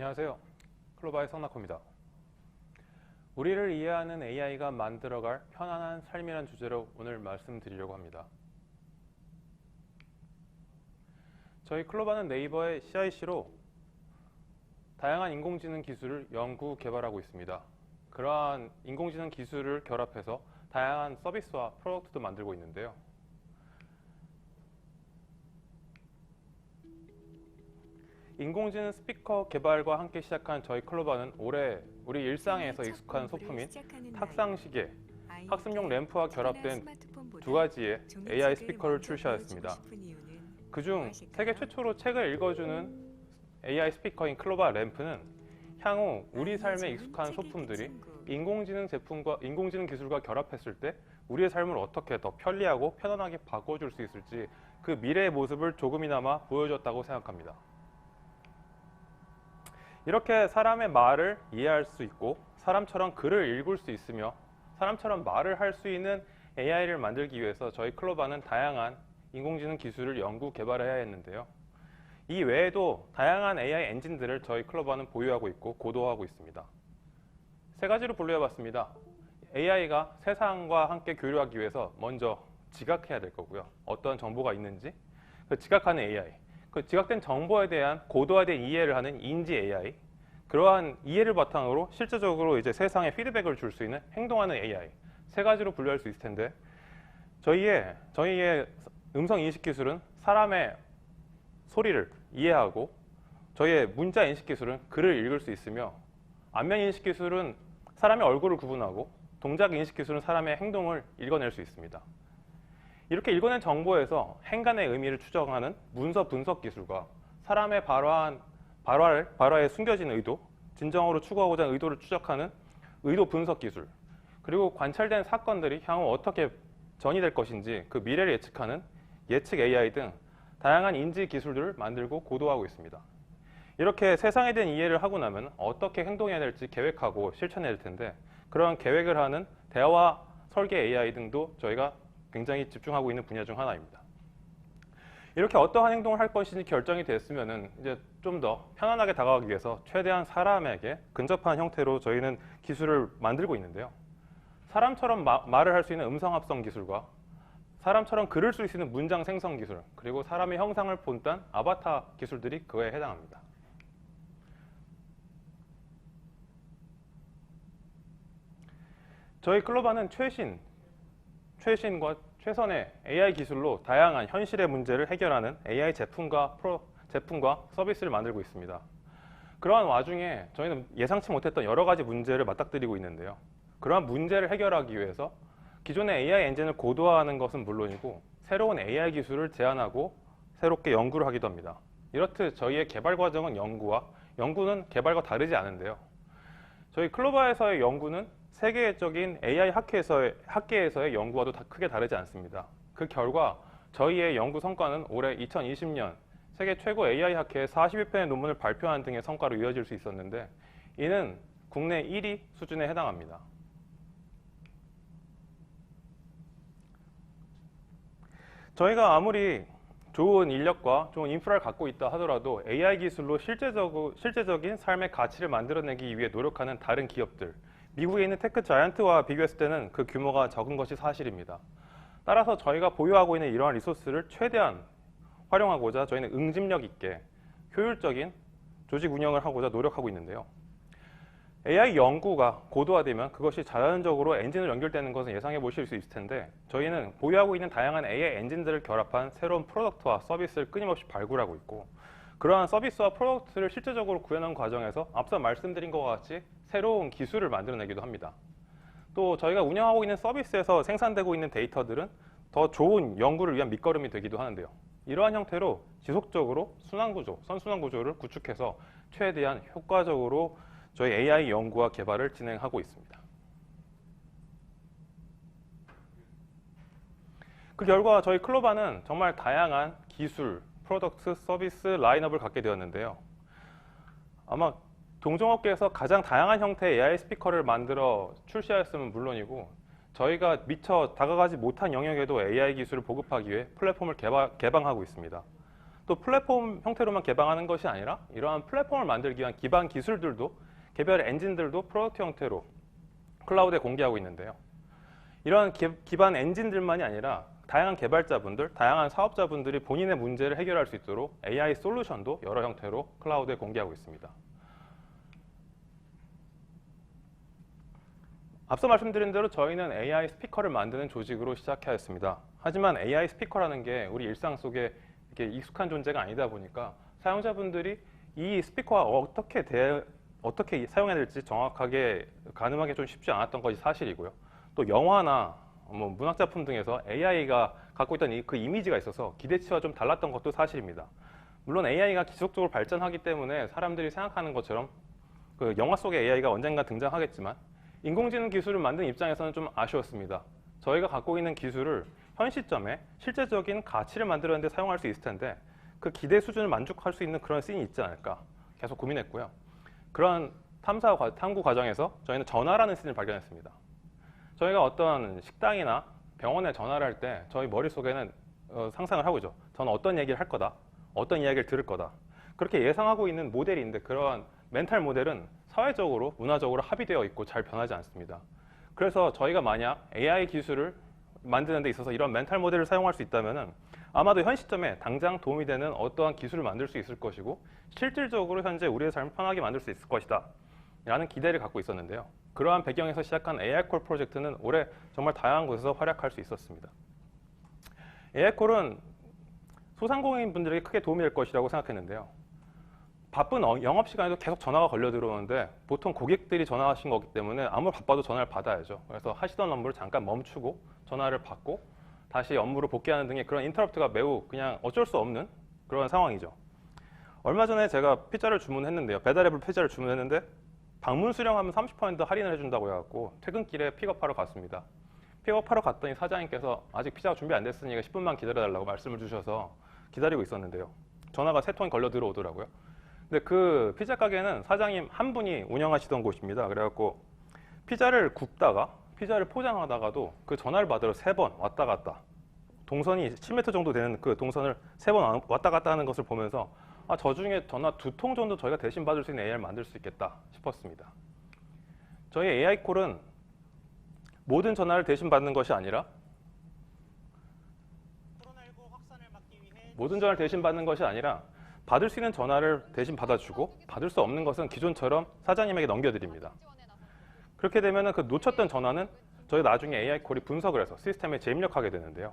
안녕하세요. 클로바의 성낙호입니다. 우리를 이해하는 AI가 만들어갈 편안한 삶이란 주제로 오늘 말씀드리려고 합니다. 저희 클로바는 네이버의 CIC로 다양한 인공지능 기술을 연구 개발하고 있습니다. 그러한 인공지능 기술을 결합해서 다양한 서비스와 프로덕트도 만들고 있는데요. 인공지능 스피커 개발과 함께 시작한 저희 클로바는 올해 우리 일상에서 익숙한 소품인 탁상 시계, 학습용 램프와 결합된 두 가지의 AI 스피커를 출시하였습니다. 그중 세계 최초로 책을 읽어주는 AI 스피커인 클로바 램프는 향후 우리 삶에 익숙한 소품들이 인공지능 제품과 인공지능 기술과 결합했을 때 우리의 삶을 어떻게 더 편리하고 편안하게 바꿔줄 수 있을지 그 미래의 모습을 조금이나마 보여줬다고 생각합니다. 이렇게 사람의 말을 이해할 수 있고 사람처럼 글을 읽을 수 있으며 사람처럼 말을 할 수 있는 AI를 만들기 위해서 저희 클로바는 다양한 인공지능 기술을 연구 개발해야 했는데요. 이 외에도 다양한 AI 엔진들을 저희 클로바는 보유하고 있고 고도화하고 있습니다. 세 가지로 분류해봤습니다. AI가 세상과 함께 교류하기 위해서 먼저 지각해야 될 거고요. 어떤 정보가 있는지 그 지각하는 AI, 그 지각된 정보에 대한 고도화된 이해를 하는 인지 AI, 그러한 이해를 바탕으로 실제적으로 이제 세상에 피드백을 줄 수 있는 행동하는 AI 세 가지로 분류할 수 있을 텐데 저희의 저희의 음성 인식 기술은 사람의 소리를 이해하고 저희의 문자 인식 기술은 글을 읽을 수 있으며 안면 인식 기술은 사람의 얼굴을 구분하고 동작 인식 기술은 사람의 행동을 읽어낼 수 있습니다. 이렇게 읽어낸 정보에서 행간의 의미를 추정하는 문서 분석 기술과 사람의 발화한 발화를 발화에 숨겨진 의도, 진정으로 추구하고자 하는 의도를 추적하는 의도 분석 기술, 그리고 관찰된 사건들이 향후 어떻게 전이될 것인지 그 미래를 예측하는 예측 AI 등 다양한 인지 기술들을 만들고 고도화하고 있습니다. 이렇게 세상에 대한 이해를 하고 나면 어떻게 행동해야 될지 계획하고 실천해야 될 텐데 그러한 계획을 하는 대화 설계 AI 등도 저희가 굉장히 집중하고 있는 분야 중 하나입니다. 이렇게 어떠한 행동을 할 것인지 결정이 됐으면은 이제 좀 더 편안하게 다가가기 위해서 최대한 사람에게 근접한 형태로 저희는 기술을 만들고 있는데요. 사람처럼 마, 말을 할 수 있는 음성 합성 기술과 사람처럼 글을 쓸 수 있는 문장 생성 기술, 그리고 사람의 형상을 본딴 아바타 기술들이 그에 해당합니다. 저희 클로바는 최신, 최신과 최선의 AI 기술로 다양한 현실의 문제를 해결하는 AI 제품과 프로, 제품과 서비스를 만들고 있습니다. 그러한 와중에 저희는 예상치 못했던 여러 가지 문제를 맞닥뜨리고 있는데요. 그러한 문제를 해결하기 위해서 기존의 AI 엔진을 고도화하는 것은 물론이고 새로운 AI 기술을 제안하고 새롭게 연구를 하기도 합니다. 이렇듯 저희의 개발 과정은 연구와 연구는 개발과 다르지 않은데요. 저희 클로바에서의 연구는 세계적인 AI 학회에서의, 학계에서의 연구와도 다 크게 다르지 않습니다. 그 결과 저희의 연구 성과는 올해 2020년 세계 최고 AI 학회에 42편의 논문을 발표한 등의 성과로 이어질 수 있었는데 이는 국내 1위 수준에 해당합니다. 저희가 아무리 좋은 인력과 좋은 인프라를 갖고 있다 하더라도 AI 기술로 실제적, 실제적인 삶의 가치를 만들어내기 위해 노력하는 다른 기업들, 미국에 있는 테크 자이언트와 비교했을 때는 그 규모가 적은 것이 사실입니다. 따라서 저희가 보유하고 있는 이러한 리소스를 최대한 활용하고자 저희는 응집력 있게 효율적인 조직 운영을 하고자 노력하고 있는데요. AI 연구가 고도화되면 그것이 자연적으로 엔진으로 연결되는 것은 예상해 보실 수 있을 텐데 저희는 보유하고 있는 다양한 AI 엔진들을 결합한 새로운 프로덕트와 서비스를 끊임없이 발굴하고 있고 그러한 서비스와 프로덕트를 실제적으로 구현하는 과정에서 앞서 말씀드린 것과 같이 새로운 기술을 만들어내기도 합니다. 또 저희가 운영하고 있는 서비스에서 생산되고 있는 데이터들은 더 좋은 연구를 위한 밑거름이 되기도 하는데요. 이러한 형태로 지속적으로 순환구조, 선순환구조를 구축해서 최대한 효과적으로 저희 AI 연구와 개발을 진행하고 있습니다. 그 결과 저희 클로바는 정말 다양한 기술, 프로덕트, 서비스 라인업을 갖게 되었는데요. 아마 동종업계에서 가장 다양한 형태의 AI 스피커를 만들어 출시하였으면 물론이고 저희가 미처 다가가지 못한 영역에도 AI 기술을 보급하기 위해 플랫폼을 개발, 개방하고 있습니다. 또 플랫폼 형태로만 개방하는 것이 아니라 이러한 플랫폼을 만들기 위한 기반 기술들도 개별 엔진들도 프로덕트 형태로 클라우드에 공개하고 있는데요. 이러한 기, 기반 엔진들만이 아니라 다양한 개발자분들, 다양한 사업자분들이 본인의 문제를 해결할 수 있도록 AI 솔루션도 여러 형태로 클라우드에 공개하고 있습니다. 앞서 말씀드린 대로 저희는 AI 스피커를 만드는 조직으로 시작하였습니다. 하지만 AI 스피커라는 게 우리 일상 속에 이렇게 익숙한 존재가 아니다 보니까 사용자분들이 이 스피커와 어떻게 대, 어떻게 사용해야 될지 정확하게 가늠하기 좀 쉽지 않았던 것이 사실이고요. 또 영화나 뭐 문학 작품 등에서 AI가 갖고 있던 이- 그 이미지가 있어서 기대치와 좀 달랐던 것도 사실입니다. 물론 AI가 지속적으로 발전하기 때문에 사람들이 생각하는 것처럼 그 영화 속의 AI가 언젠가 등장하겠지만 인공지능 기술을 만든 입장에서는 좀 아쉬웠습니다. 저희가 갖고 있는 기술을 현 시점에 실제적인 가치를 만들어내는 데 사용할 수 있을 텐데 그 기대 수준을 만족할 수 있는 그런 씬이 있지 않을까 계속 고민했고요. 그런 탐사 과- 탐구 과정에서 저희는 전화라는 씬을 발견했습니다. 저희가 어떤 식당이나 병원에 전화를 할 때 저희 머릿속에는 어, 상상을 하고 있죠. 저는 어떤 얘기를 할 거다. 어떤 이야기를 들을 거다. 그렇게 예상하고 있는 모델이 있는데 그러한 멘탈 모델은 사회적으로, 문화적으로 합의되어 있고 잘 변하지 않습니다. 그래서 저희가 만약 AI 기술을 만드는 데 있어서 이런 멘탈 모델을 사용할 수 있다면 아마도 현 시점에 당장 도움이 되는 어떠한 기술을 만들 수 있을 것이고 실질적으로 현재 우리의 삶을 편하게 만들 수 있을 것이다. 라는 기대를 갖고 있었는데요. 그러한 배경에서 시작한 AI콜 프로젝트는 올해 정말 다양한 곳에서 활약할 수 있었습니다. AI콜은 소상공인 분들에게 크게 도움이 될 것이라고 생각했는데요. 바쁜 어- 영업 시간에도 계속 전화가 걸려 들어오는데 보통 고객들이 전화하신 거기 때문에 아무리 바빠도 전화를 받아야죠. 그래서 하시던 업무를 잠깐 멈추고 전화를 받고 다시 업무로 복귀하는 등의 그런 인터럽트가 매우 그냥 어쩔 수 없는 그런 상황이죠. 얼마 전에 제가 피자를 주문했는데요. 배달앱을 피자를 주문했는데 방문 수령하면 30% 할인을 해준다고 해갖고 퇴근길에 픽업하러 갔습니다. 픽업하러 갔더니 사장님께서 아직 피자가 준비 안 됐으니까 10분만 기다려달라고 말씀을 주셔서 기다리고 있었는데요. 전화가 세 통이 걸려 들어오더라고요. 근데 그 피자 가게는 사장님 한 분이 운영하시던 곳입니다. 그래갖고 피자를 굽다가 피자를 포장하다가도 그 전화를 받으러 세 번 왔다 갔다 동선이 7m 정도 되는 그 동선을 세 번 왔다 갔다 하는 것을 보면서 아, 저 중에 전화 두 통 정도 저희가 대신 받을 수 있는 AI를 만들 수 있겠다 싶었습니다. 저희 AI콜은 모든 전화를 대신 받는 것이 아니라 코로나19 확산을 막기 위해 모든 전화를 대신 받는 것이 아니라 받을 수 있는 전화를 대신 받아주고 받을 수 없는 것은 기존처럼 사장님에게 넘겨드립니다. 그렇게 되면 그 놓쳤던 전화는 저희 나중에 AI콜이 분석을 해서 시스템에 재입력하게 되는데요.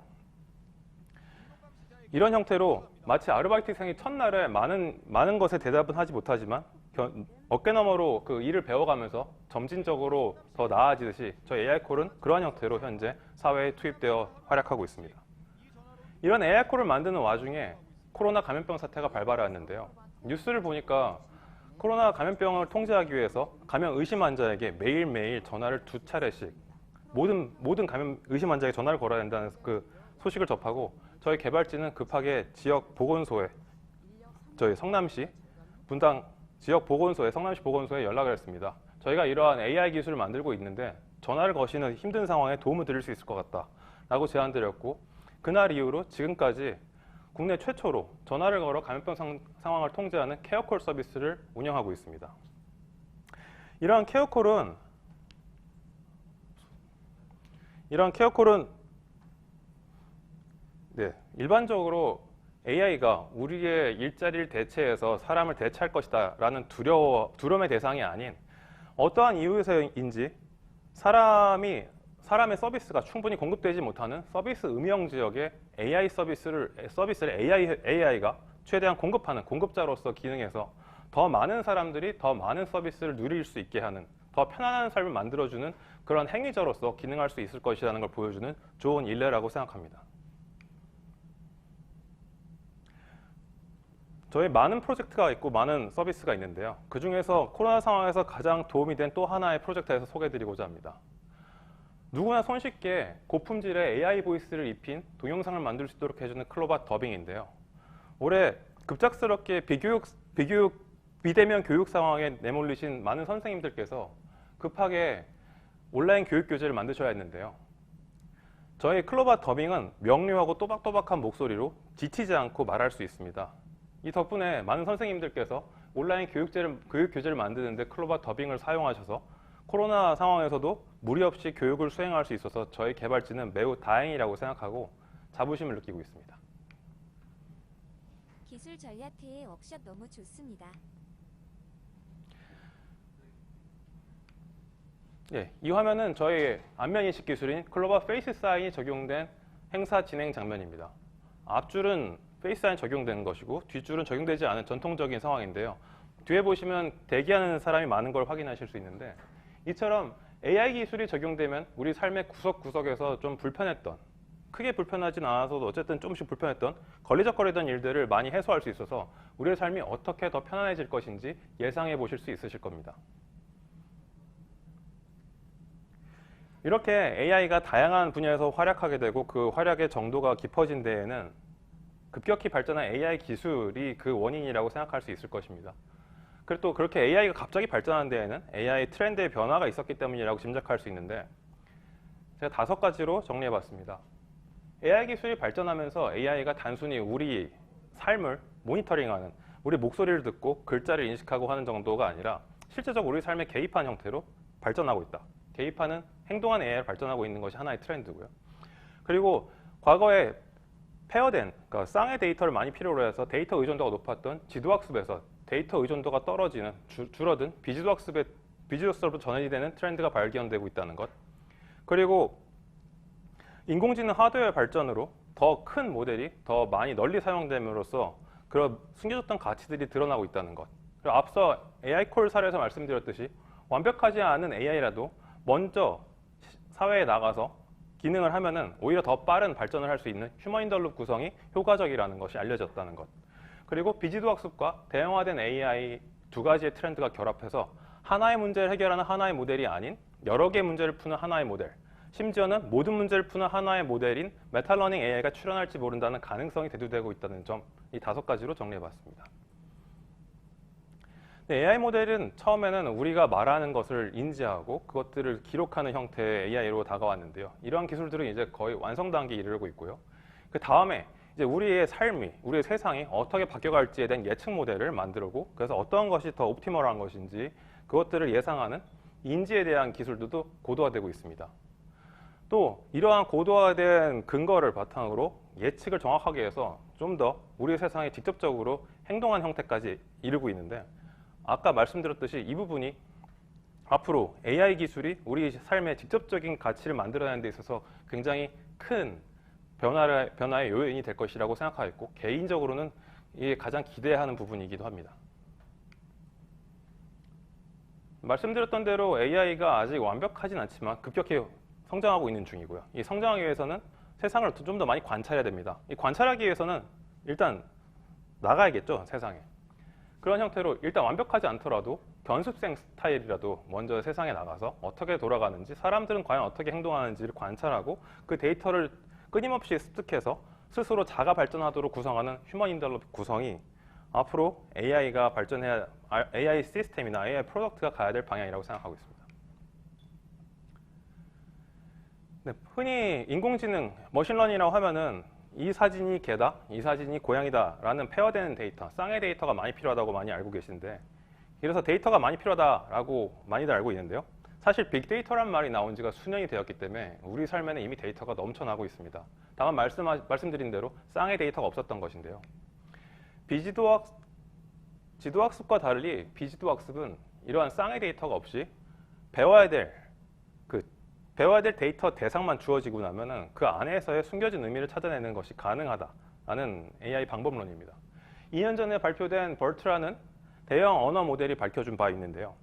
이런 형태로 마치 아르바이트생이 첫날에 많은 많은 것에 대답은 하지 못하지만 견- 어깨너머로 그 일을 배워가면서 점진적으로 더 나아지듯이 저희 AI콜은 그러한 형태로 현재 사회에 투입되어 활약하고 있습니다. 이런 AI콜을 만드는 와중에 코로나 감염병 사태가 발발했는데요. 뉴스를 보니까 코로나 감염병을 통제하기 위해서 감염 의심 환자에게 매일매일 전화를 두 차례씩 모든 모든 감염 의심 환자에게 전화를 걸어야 된다는 그 소식을 접하고 저희 개발진은 급하게 지역 보건소에 저희 성남시 분당 지역 보건소에 성남시 보건소에 연락을 했습니다. 저희가 이러한 AI 기술을 만들고 있는데 전화를 거시는 힘든 상황에 도움을 드릴 수 있을 것 같다라고 제안드렸고 그날 이후로 지금까지 국내 최초로 전화를 걸어 감염병 상, 상황을 통제하는 케어콜 서비스를 운영하고 있습니다. 이러한 케어콜은 이러한 케어콜은 네, 일반적으로 AI가 우리의 일자리를 대체해서 사람을 대체할 것이다 라는 두려워 두려움의 대상이 아닌 어떠한 이유에서인지 사람이 사람의 서비스가 충분히 공급되지 못하는 서비스 음영 지역에 AI 서비스를 서비스를 AI AI가 최대한 공급하는 공급자로서 기능해서 더 많은 사람들이 더 많은 서비스를 누릴 수 있게 하는 더 편안한 삶을 만들어주는 그런 행위자로서 기능할 수 있을 것이라는 걸 보여주는 좋은 일례라고 생각합니다. 저희 많은 프로젝트가 있고 많은 서비스가 있는데요. 그 중에서 코로나 상황에서 가장 도움이 된 또 하나의 프로젝트에서 소개해드리고자 합니다. 누구나 손쉽게 고품질의 AI 보이스를 입힌 동영상을 만들 수 있도록 해주는 클로바 더빙인데요. 올해 급작스럽게 비교육, 비교육, 비대면 교육 상황에 내몰리신 많은 선생님들께서 급하게 온라인 교육 교재를 만드셔야 했는데요. 저희 클로바 더빙은 명료하고 또박또박한 목소리로 지치지 않고 말할 수 있습니다. 이 덕분에 많은 선생님들께서 온라인 교육제를, 교육 교재를 만드는데 클로바 더빙을 사용하셔서 코로나 상황에서도 무리 없이 교육을 수행할 수 있어서 저희 개발진은 매우 다행이라고 생각하고 자부심을 느끼고 있습니다. 기술 전략회의 워크숍 너무 좋습니다. 예, 이 화면은 저희 안면 인식 기술인 클로바 페이스 사인이 적용된 행사 진행 장면입니다. 앞줄은 페이스 사인 적용된 것이고 뒷줄은 적용되지 않은 전통적인 상황인데요. 뒤에 보시면 대기하는 사람이 많은 걸 확인하실 수 있는데 이처럼 AI 기술이 적용되면 우리 삶의 구석구석에서 좀 불편했던 크게 불편하진 않아서도 어쨌든 조금씩 불편했던 걸리적거리던 일들을 많이 해소할 수 있어서 우리의 삶이 어떻게 더 편안해질 것인지 예상해 보실 수 있으실 겁니다. 이렇게 AI가 다양한 분야에서 활약하게 되고 그 활약의 정도가 깊어진 데에는 급격히 발전한 AI 기술이 그 원인이라고 생각할 수 있을 것입니다. 그리고 또 그렇게 AI가 갑자기 발전한 데에는 AI 트렌드의 변화가 있었기 때문이라고 짐작할 수 있는데 제가 다섯 가지로 정리해 봤습니다. AI 기술이 발전하면서 AI가 단순히 우리 삶을 모니터링하는 우리 목소리를 듣고 글자를 인식하고 하는 정도가 아니라 실제적으로 우리 삶에 개입한 형태로 발전하고 있다. 개입하는 행동한 AI로 발전하고 있는 것이 하나의 트렌드고요. 그리고 과거에 페어된 그러니까 쌍의 데이터를 많이 필요로 해서 데이터 의존도가 높았던 지도학습에서 데이터 의존도가 떨어지는 주- 줄어든 비지도학습의 비지도학습으로 전환이 되는 트렌드가 발견되고 있다는 것. 그리고 인공지능 하드웨어 발전으로 더 큰 모델이 더 많이 널리 사용됨으로써 그런 숨겨졌던 가치들이 드러나고 있다는 것. 그리고 앞서 AI 콜 사례에서 말씀드렸듯이 완벽하지 않은 AI라도 먼저 시- 사회에 나가서 기능을 하면은 오히려 더 빠른 발전을 할 수 있는 휴먼 인더룹 구성이 효과적이라는 것이 알려졌다는 것. 그리고 비지도 학습과 대형화된 AI 두 가지의 트렌드가 결합해서 하나의 문제를 해결하는 하나의 모델이 아닌 여러 개의 문제를 푸는 하나의 모델. 심지어는 모든 문제를 푸는 하나의 모델인 메탈러닝 AI가 출현할지 모른다는 가능성이 대두되고 있다는 점, 이 다섯 가지로 정리해봤습니다. 네, AI 모델은 처음에는 우리가 말하는 것을 인지하고 그것들을 기록하는 형태의 AI로 다가왔는데요. 이러한 기술들은 이제 거의 완성 단계에 이르고 있고요. 그 다음에 이제 우리의 삶이, 우리의 세상이 어떻게 바뀌어갈지에 대한 예측 모델을 만들고 그래서 어떤 것이 더 옵티멀한 것인지 그것들을 예상하는 인지에 대한 기술들도 고도화되고 있습니다. 또 이러한 고도화된 근거를 바탕으로 예측을 정확하게 해서 좀 더 우리 세상에 직접적으로 행동한 형태까지 이르고 있는데 아까 말씀드렸듯이 이 부분이 앞으로 AI 기술이 우리 삶에 직접적인 가치를 만들어내는 데 있어서 굉장히 큰 변화를, 변화의 요인이 될 것이라고 생각하고 개인적으로는 이게 가장 기대하는 부분이기도 합니다. 말씀드렸던 대로 AI가 아직 완벽하진 않지만 급격히 성장하고 있는 중이고요. 이 성장하기 위해서는 세상을 좀 더 많이 관찰해야 됩니다. 이 관찰하기 위해서는 일단 나가야겠죠, 세상에. 그런 형태로 일단 완벽하지 않더라도 견습생 스타일이라도 먼저 세상에 나가서 어떻게 돌아가는지 사람들은 과연 어떻게 행동하는지를 관찰하고 그 데이터를 끊임없이 습득해서 스스로 자가 발전하도록 구성하는 휴먼 인더럽 구성이 앞으로 AI가 발전해야 AI 시스템이나 AI 프로덕트가 가야 될 방향이라고 생각하고 있습니다. 네, 흔히 인공지능, 머신러닝이라고 하면은 이 사진이 개다, 이 사진이 고양이다라는 페어되는 데이터, 쌍의 데이터가 많이 필요하다고 많이 알고 계신데 그래서 데이터가 많이 필요하다라고 많이들 알고 있는데요. 사실 빅데이터란 말이 나온 지가 수년이 되었기 때문에 우리 삶에는 이미 데이터가 넘쳐나고 있습니다. 다만 말씀, 말씀드린 대로 쌍의 데이터가 없었던 것인데요. 비지도학, 지도학습과 달리 비지도학습은 이러한 쌍의 데이터가 없이 배워야 될 그 배워야 될 데이터 대상만 주어지고 나면은 그 안에서의 숨겨진 의미를 찾아내는 것이 가능하다라는 AI 방법론입니다. 2년 전에 발표된 벌트라는 대형 언어 모델이 밝혀준 바 있는데요.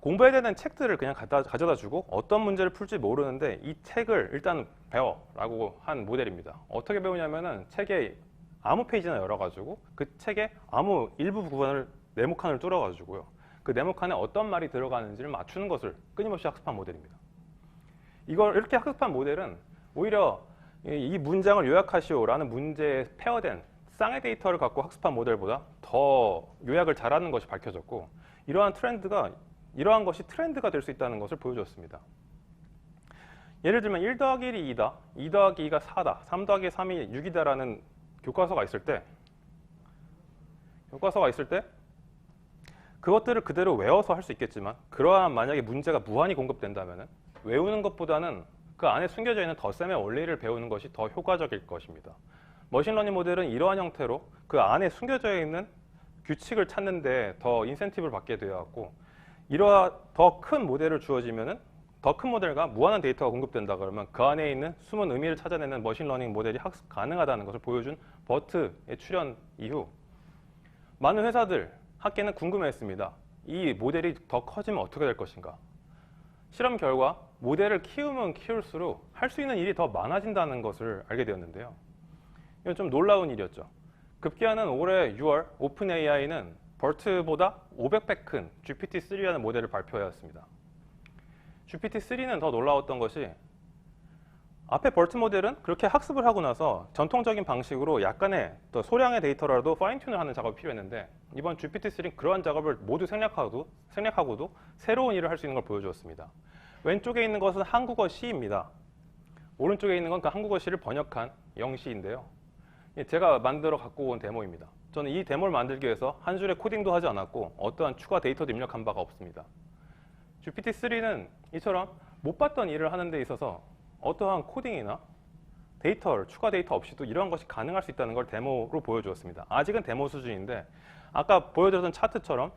공부해야 되는 책들을 그냥 갖다, 가져다 주고 어떤 문제를 풀지 모르는데 이 책을 일단 배워라고 한 모델입니다. 어떻게 배우냐면은 책에 아무 페이지나 열어가지고 그 책의 아무 일부 부분을 네모칸을 뚫어가지고요. 그 네모칸에 어떤 말이 들어가는지를 맞추는 것을 끊임없이 학습한 모델입니다. 이걸 이렇게 학습한 모델은 오히려 이- 이 문장을 요약하시오라는 문제에 페어된 쌍의 데이터를 갖고 학습한 모델보다 더 요약을 잘하는 것이 밝혀졌고 이러한 트렌드가 이러한 것이 트렌드가 될 수 있다는 것을 보여줬습니다. 예를 들면 1 더하기 1이 2다, 2 더하기 2가 4다, 3 더하기 3이 6이다라는 교과서가 있을 때 교과서가 있을 때 그것들을 그대로 외워서 할 수 있겠지만 그러한 만약에 문제가 무한히 공급된다면 외우는 것보다는 그 안에 숨겨져 있는 덧셈의 원리를 배우는 것이 더 효과적일 것입니다. 머신러닝 모델은 이러한 형태로 그 안에 숨겨져 있는 규칙을 찾는 데 더 인센티브를 받게 되어왔고 이러한 더 큰 모델을 주어지면은 더 큰 모델과 무한한 데이터가 공급된다 그러면 그 안에 있는 숨은 의미를 찾아내는 머신러닝 모델이 학습 가능하다는 것을 보여준 버트의 출현 이후 많은 회사들 학계는 궁금해했습니다. 이 모델이 더 커지면 어떻게 될 것인가? 실험 결과 모델을 키우면 키울수록 할 수 있는 일이 더 많아진다는 것을 알게 되었는데요. 이건 좀 놀라운 일이었죠. 급기야는 올해 6월 오픈 AI는 버트보다 500배 큰 GPT-3라는 모델을 발표하였습니다. GPT-3는 더 놀라웠던 것이 앞에 벌트 모델은 그렇게 학습을 하고 나서 전통적인 방식으로 약간의 더 소량의 데이터라도 파인튠을 하는 작업이 필요했는데 이번 GPT-3는 그러한 작업을 모두 생략하고도, 생략하고도 새로운 일을 할 수 있는 걸 보여주었습니다. 왼쪽에 있는 것은 한국어 시입니다. 오른쪽에 있는 건 그 한국어 시를 번역한 영시인데요. 예, 제가 만들어 갖고 온 데모입니다. 저는 이 데모를 만들기 위해서 한 줄의 코딩도 하지 않았고 어떠한 추가 데이터도 입력한 바가 없습니다. GPT-3는 이처럼 못 봤던 일을 하는 데 있어서 어떠한 코딩이나 데이터를 추가 데이터 없이도 이러한 것이 가능할 수 있다는 걸 데모로 보여주었습니다. 아직은 데모 수준인데 아까 보여드렸던 차트처럼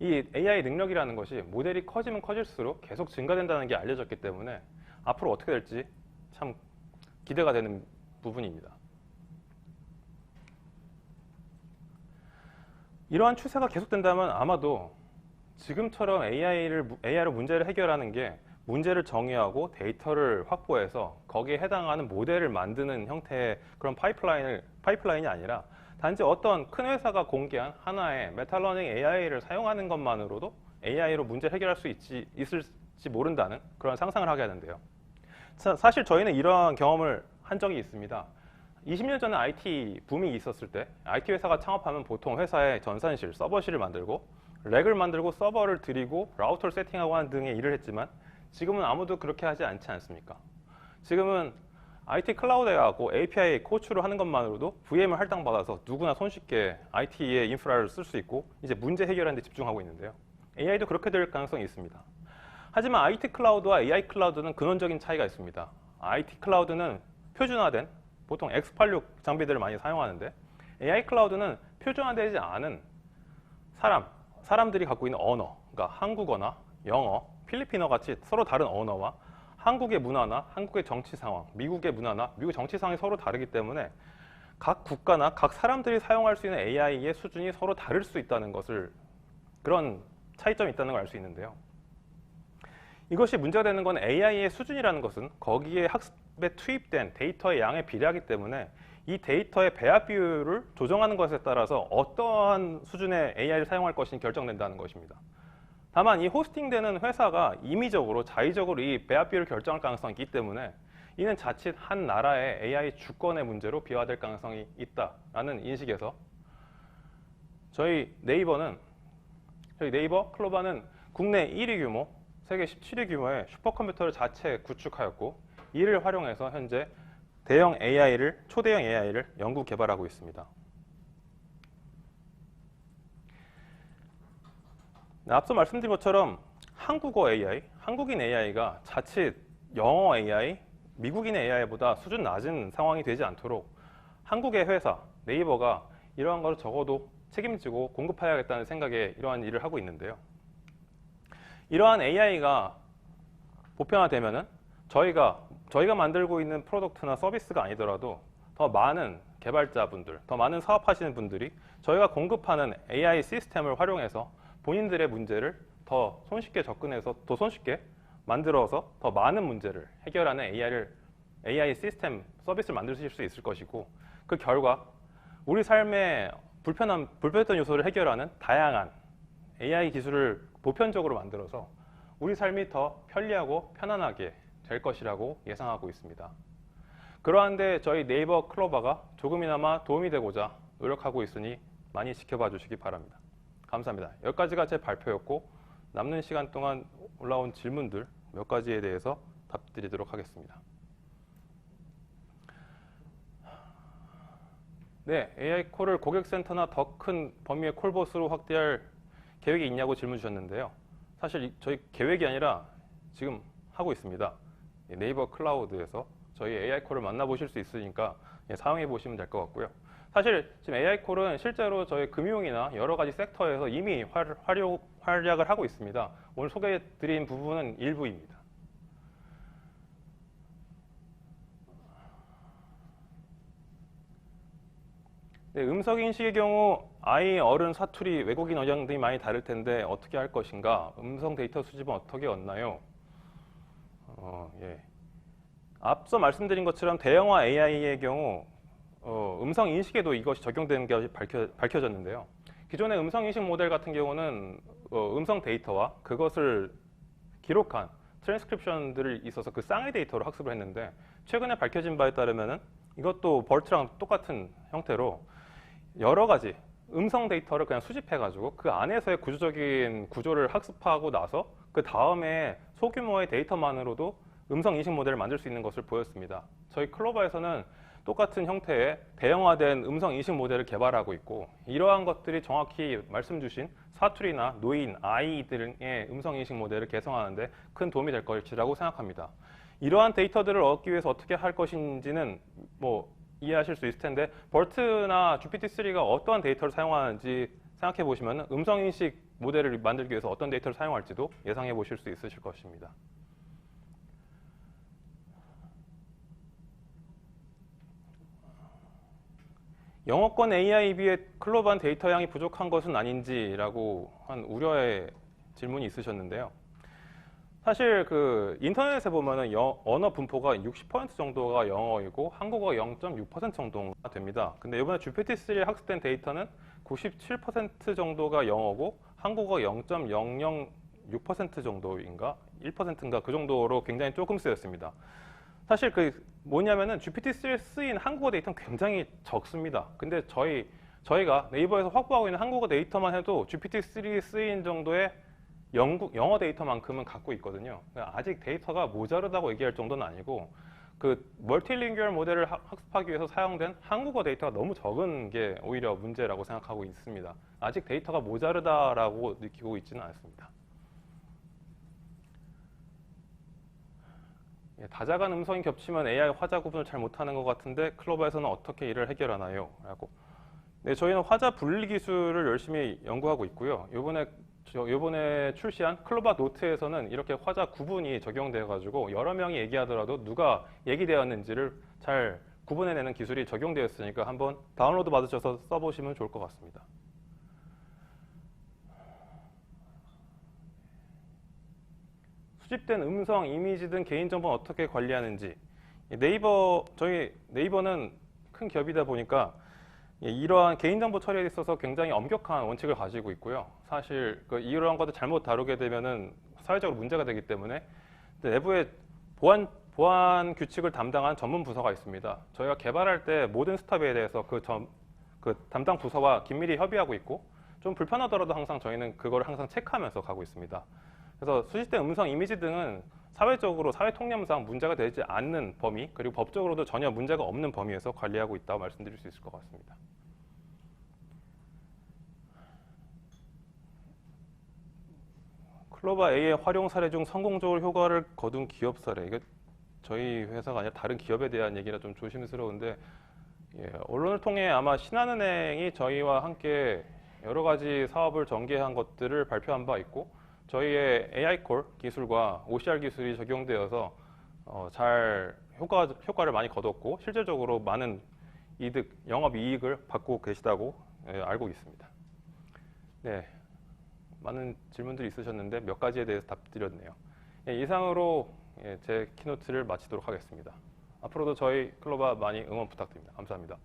이 AI 능력이라는 것이 모델이 커지면 커질수록 계속 증가된다는 게 알려졌기 때문에 앞으로 어떻게 될지 참 기대가 되는 부분입니다. 이러한 추세가 계속된다면 아마도 지금처럼 AI를, AI로 문제를 해결하는 게 문제를 정의하고 데이터를 확보해서 거기에 해당하는 모델을 만드는 형태의 그런 파이프라인을, 파이프라인이 아니라 단지 어떤 큰 회사가 공개한 하나의 메탈러닝 AI를 사용하는 것만으로도 AI로 문제를 해결할 수 있지, 있을지 모른다는 그런 상상을 하게 하는데요. 사- 사실 저희는 이러한 경험을 한 적이 있습니다. 20년 전에 IT 붐이 있었을 때 IT 회사가 창업하면 보통 회사에 전산실, 서버실을 만들고 렉을 만들고 서버를 들이고 라우터를 세팅하고 하는 등의 일을 했지만 지금은 아무도 그렇게 하지 않지 않습니까? 지금은 IT 클라우드에 가고 API 코치로 하는 것만으로도 VM을 할당받아서 누구나 손쉽게 IT의 인프라를 쓸 수 있고 이제 문제 해결하는 데 집중하고 있는데요. AI도 그렇게 될 가능성이 있습니다. 하지만 IT 클라우드와 AI 클라우드는 근원적인 차이가 있습니다. IT 클라우드는 표준화된 보통 X86 장비들을 많이 사용하는데 AI 클라우드는 표준화되지 않은 사람, 사람들이 갖고 있는 언어, 그러니까 한국어나 영어, 필리핀어 같이 서로 다른 언어와 한국의 문화나 한국의 정치 상황, 미국의 문화나 미국 정치 상황이 서로 다르기 때문에 각 국가나 각 사람들이 사용할 수 있는 AI의 수준이 서로 다를 수 있다는 것을 그런 차이점이 있다는 걸 알 수 있는데요. 이것이 문제가 되는 건 AI의 수준이라는 것은 거기에 학습에 투입된 데이터의 양에 비례하기 때문에 이 데이터의 배합 비율을 조정하는 것에 따라서 어떠한 수준의 AI를 사용할 것이 결정된다는 것입니다. 다만 이 호스팅되는 회사가 임의적으로 자의적으로 이 배합 비율을 결정할 가능성이 있기 때문에 이는 자칫 한 나라의 AI 주권의 문제로 비화될 가능성이 있다라는 인식에서 저희 네이버는 저희 네이버 클로바는 국내 1위 규모, 세계 17위 규모의 슈퍼컴퓨터를 자체 구축하였고 이를 활용해서 현재 대형 AI를 초대형 AI를 연구 개발하고 있습니다. 네, 앞서 말씀드린 것처럼 한국어 AI, 한국인 AI가 자칫 영어 AI, 미국인 AI보다 수준 낮은 상황이 되지 않도록 한국의 회사 네이버가 이러한 것을 적어도 책임지고 공급해야겠다는 생각에 이러한 일을 하고 있는데요. 이러한 AI가 보편화되면은 저희가 저희가 만들고 있는 프로덕트나 서비스가 아니더라도 더 많은 개발자분들, 더 많은 사업하시는 분들이 저희가 공급하는 AI 시스템을 활용해서 본인들의 문제를 더 손쉽게 접근해서 더 손쉽게 만들어서 더 많은 문제를 해결하는 AI를 AI 시스템 서비스를 만드실 수 있을 것이고 그 결과 우리 삶의 불편한 불편했던 요소를 해결하는 다양한 AI 기술을 보편적으로 만들어서 우리 삶이 더 편리하고 편안하게 될 것이라고 예상하고 있습니다. 그러한데 저희 네이버 클로바가 조금이나마 도움이 되고자 노력하고 있으니 많이 지켜봐 주시기 바랍니다. 감사합니다. 여기까지가 제 발표였고 남는 시간 동안 올라온 질문들 몇 가지에 대해서 답드리도록 하겠습니다. 네, AI 콜을 고객센터나 더 큰 범위의 콜봇으로 확대할 계획이 있냐고 질문 주셨는데요. 사실 이- 저희 계획이 아니라 지금 하고 있습니다. 예, 네이버 클라우드에서 저희 AI 콜을 만나보실 수 있으니까 예, 사용해 보시면 될 것 같고요. 사실 지금 AI 콜은 실제로 저희 금융이나 여러 가지 섹터에서 이미 활, 활용, 활약을 하고 있습니다. 오늘 소개해 드린 부분은 일부입니다. 네, 음성 인식의 경우 아이, 어른, 사투리, 외국인 언양 등이 많이 다를 텐데 어떻게 할 것인가? 음성 데이터 수집은 어떻게 얻나요? 어, 예. 앞서 말씀드린 것처럼 대형화 AI의 경우 어, 음성 인식에도 이것이 적용되는 게 밝혀, 밝혀졌는데요. 기존의 음성 인식 모델 같은 경우는 어, 음성 데이터와 그것을 기록한 트랜스크립션들이 있어서 그 쌍의 데이터로 학습을 했는데 최근에 밝혀진 바에 따르면은 이것도 벌트랑 똑같은 형태로 여러 가지 음성 데이터를 그냥 수집해가지고 그 안에서의 구조적인 구조를 학습하고 나서 그 다음에 소규모의 데이터만으로도 음성 인식 모델을 만들 수 있는 것을 보였습니다. 저희 클로바에서는 똑같은 형태의 대형화된 음성 인식 모델을 개발하고 있고 이러한 것들이 정확히 말씀 주신 사투리나 노인, 아이 등의 음성 인식 모델을 개성하는데 큰 도움이 될 것이라고 생각합니다. 이러한 데이터들을 얻기 위해서 어떻게 할 것인지는 뭐 이해하실 수 있을 텐데 벌트나 GPT-3가 어떠한 데이터를 사용하는지 생각해 보시면 음성 인식 모델을 만들기 위해서 어떤 데이터를 사용할지도 예상해 보실 수 있으실 것입니다. 영어권 AI 비해 클로바한 데이터 양이 부족한 것은 아닌지라고 한 우려의 질문이 있으셨는데요. 사실 그 인터넷에 보면은 여- 언어 분포가 60% 정도가 영어이고 한국어가 0.6% 정도가 됩니다. 근데 이번에 GPT-3에 학습된 데이터는 97% 정도가 영어고 한국어 0.006% 정도인가 1%인가 그 정도로 굉장히 조금 쓰였습니다. 사실 그 뭐냐면은 GPT-3에 쓰인 한국어 데이터는 굉장히 적습니다. 근데 저희 저희가 네이버에서 확보하고 있는 한국어 데이터만 해도 GPT-3에 쓰인 정도의 영국 영어 데이터만큼은 갖고 있거든요. 그러니까 아직 데이터가 모자르다고 얘기할 정도는 아니고 그 멀티링규얼 모델을 학- 학습하기 위해서 사용된 한국어 데이터가 너무 적은 게 오히려 문제라고 생각하고 있습니다. 아직 데이터가 모자르다라고 느끼고 있지는 않습니다. 예, 다자간 음성이 겹치면 AI 화자 구분을 잘 못하는 것 같은데 클로바에서는 어떻게 이를 해결하나요? 라고. 네, 저희는 화자 분리 기술을 열심히 연구하고 있고요. 이번에 저 이번에 출시한 클로바 노트에서는 이렇게 화자 구분이 적용되어 가지고 여러 명이 얘기하더라도 누가 얘기되었는지를 잘 구분해내는 기술이 적용되었으니까 한번 다운로드 받으셔서 써보시면 좋을 것 같습니다. 수집된 음성, 이미지 등 개인정보는 어떻게 관리하는지 이 네이버 저희 네이버는 큰 기업이다 보니까 예, 이러한 개인정보 처리에 있어서 굉장히 엄격한 원칙을 가지고 있고요. 사실 그 이러한 것을 잘못 다루게 되면은 사회적으로 문제가 되기 때문에 내부에 보안 보안 규칙을 담당한 전문 부서가 있습니다. 저희가 개발할 때 모든 스텝에 대해서 그, 점, 그 담당 부서와 긴밀히 협의하고 있고 좀 불편하더라도 항상 저희는 그걸 항상 체크하면서 가고 있습니다. 그래서 수집된 음성, 이미지 등은 사회적으로 사회 통념상 문제가 되지 않는 범위 그리고 법적으로도 전혀 문제가 없는 범위에서 관리하고 있다고 말씀드릴 수 있을 것 같습니다. 클로바 A의 활용 사례 중 성공적으로 효과를 거둔 기업 사례 이게 저희 회사가 아니라 다른 기업에 대한 얘기라 좀 조심스러운데 예, 언론을 통해 아마 신한은행이 저희와 함께 여러 가지 사업을 전개한 것들을 발표한 바 있고 저희의 AI 콜 기술과 OCR 기술이 적용되어서 어, 잘 효과, 효과를 많이 거뒀고 실질적으로 많은 이득, 영업 이익을 받고 계시다고 예, 알고 있습니다. 네, 많은 질문들이 있으셨는데 몇 가지에 대해서 답드렸네요. 예, 이상으로 예, 제 키노트를 마치도록 하겠습니다. 앞으로도 저희 클로바 많이 응원 부탁드립니다. 감사합니다.